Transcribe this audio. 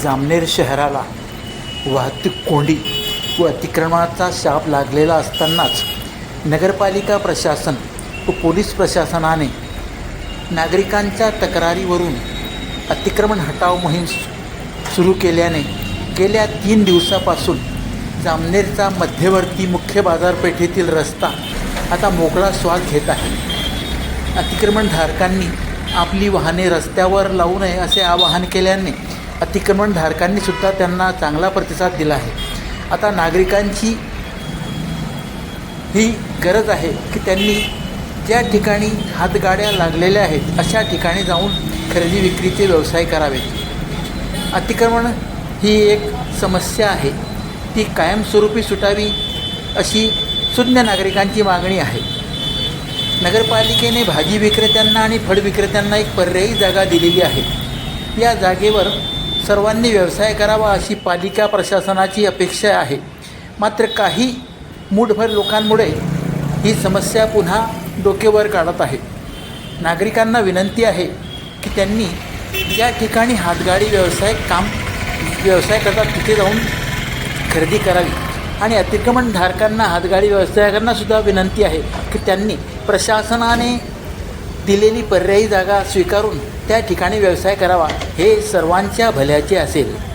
जामनेर शहराला वाहतूक कोंडी व अतिक्रमणाचा शाप लागलेला असतानाच नगरपालिका प्रशासन व पोलीस प्रशासनाने नागरिकांच्या तक्रारीवरून अतिक्रमण हटाव मोहीम सु- सुरू केल्याने गेल्या तीन दिवसापासून जामनेरचा मध्यवर्ती मुख्य बाजारपेठेतील रस्ता आता मोकळा श्वास घेत आहे. अतिक्रमणधारकांनी आपली वाहने रस्त्यावर लावू नये असे आवाहन केल्याने अतिक्रमणधारकांनी सुद्धा त्यांना चांगला प्रतिसाद दिला आहे. आता नागरिकांची ही गरज आहे की त्यांनी ज्या ठिकाणी हातगाड्या लागलेल्या आहेत अशा ठिकाणी जाऊन खरेदी विक्रीचे व्यवसाय करावेत अतिक्रमण ही एक समस्या आहे. ती कायमस्वरूपी सुटावी अशी सुज्ञ नागरिकांची मागणी आहे. नगरपालिकेने भाजी विक्रेत्यांना आणि फळ विक्रेत्यांना एक पर्यायी जागा दिलेली आहे. या जागेवर सर्वांनी व्यवसाय करावा अशी पालिका प्रशासनाची अपेक्षा आहे. मात्र काही मूठभर लोकांमुळे ही समस्या पुन्हा डोकेवर काढत आहे. नागरिकांना विनंती आहे की त्यांनी ज्या ठिकाणी हातगाडी व्यवसाय काम व्यवसाय करतात तिथे जाऊन खरेदी करावी. आणि अतिक्रमणधारकांना हातगाडी व्यवसायकांना सुद्धा विनंती आहे की त्यांनी प्रशासनाने दिलेली पर्यायी जागा स्वीकारून त्या ठिकाणी व्यवसाय करावा हे सर्वांच्या भल्याचे असेल.